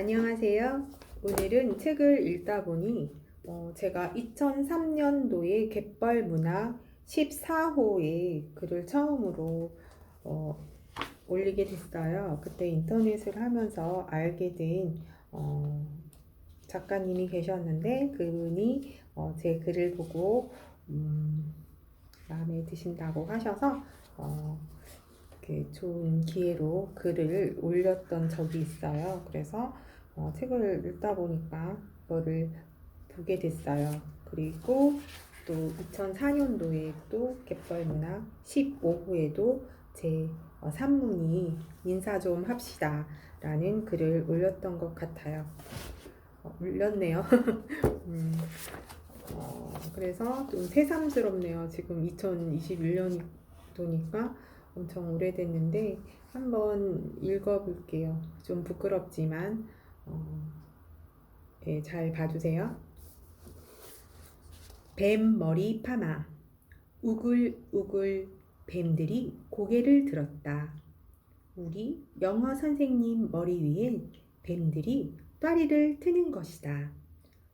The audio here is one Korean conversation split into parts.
안녕하세요. 오늘은 책을 읽다 보니 어, 제가 2003년도에 갯벌 문학 14호에 글을 처음으로 어, 올리게 됐어요. 그때 인터넷을 하면서 알게 된 어, 작가님이 계셨는데 그분이 어, 제 글을 보고 음, 마음에 드신다고 하셔서 어, 이렇게 좋은 기회로 글을 올렸던 적이 있어요. 그래서 어, 책을 읽다 보니까 그거를 보게 됐어요. 그리고 또 2004년도에 또 갯벌문학 15호에도 제 어, 산문이 인사 좀 합시다 라는 글을 올렸던 것 같아요. 어, 올렸네요. 음, 어, 그래서 좀 새삼스럽네요. 지금 2021년도니까 엄청 오래됐는데 한번 읽어볼게요. 좀 부끄럽지만 어, 예, 잘 봐주세요. 뱀 머리 파마 우글우글 뱀들이 고개를 들었다. 우리 영어 선생님 머리 위에 뱀들이 또리를 트는 것이다.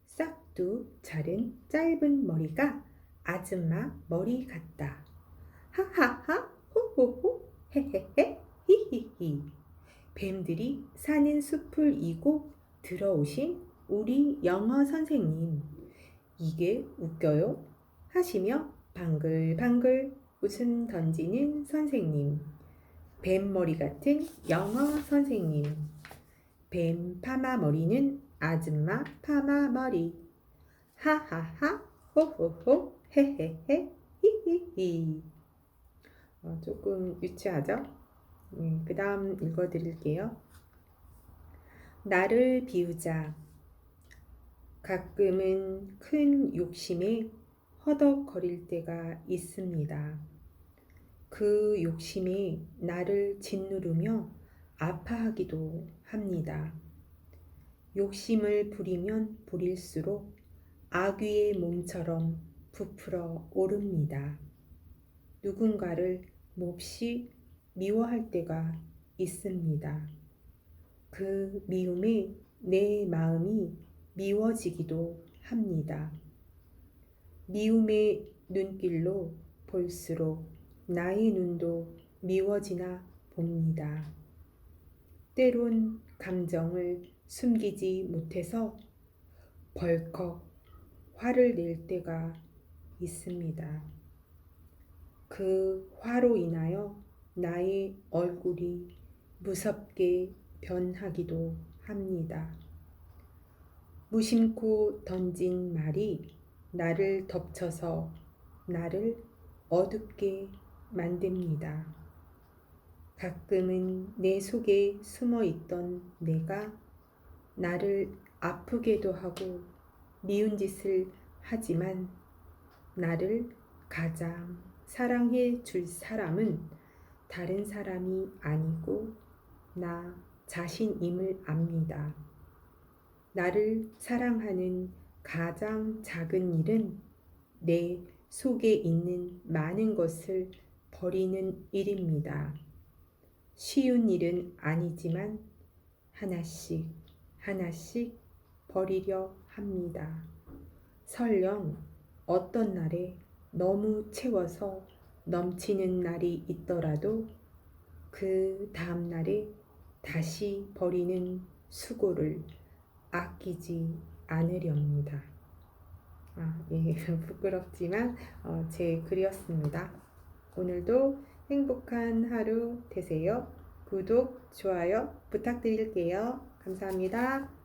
싹두 자른 짧은 머리가 아줌마 머리 같다. 하하하 호호호 헤헤헤 히히히. 뱀들이 사는 숲을 이고 들어오신 우리 영어 선생님. 이게 웃겨요? 하시며 방글방글 웃음 던지는 선생님. 뱀머리 같은 영어 선생님. 뱀 파마 머리는 아줌마 파마 머리. 하하하 호호호 헤헤헤 히히히. 어, 조금 유치하죠? 네, 그 다음 읽어드릴게요. 나를 비우자. 가끔은 큰 욕심에 허덕거릴 때가 있습니다. 그 욕심이 나를 짓누르며 아파하기도 합니다. 욕심을 부리면 부릴수록 아귀의 몸처럼 부풀어 오릅니다. 누군가를 몹시 미워할 때가 있습니다. 그 미움에 내 마음이 미워지기도 합니다. 미움의 눈길로 볼수록 나의 눈도 미워지나 봅니다. 때론 감정을 숨기지 못해서 벌컥 화를 낼 때가 있습니다. 그 화로 인하여 나의 얼굴이 무섭게 변하기도 합니다. 무심코 던진 말이 나를 덮쳐서 나를 어둡게 만듭니다. 가끔은 내 속에 숨어 있던 내가 나를 아프게도 하고 미운 짓을 하지만 나를 가장 사랑해 줄 사람은 다른 사람이 아니고 나 자신임을 압니다. 나를 사랑하는 가장 작은 일은 내 속에 있는 많은 것을 버리는 일입니다. 쉬운 일은 아니지만 하나씩 하나씩 버리려 합니다. 설령 어떤 날에 너무 채워서 넘치는 날이 있더라도 그 다음 날에 다시 버리는 수고를 아끼지 않으렵니다. 아, 예, 부끄럽지만 어, 제 글이었습니다. 오늘도 행복한 하루 되세요. 구독, 좋아요 부탁드릴게요. 감사합니다.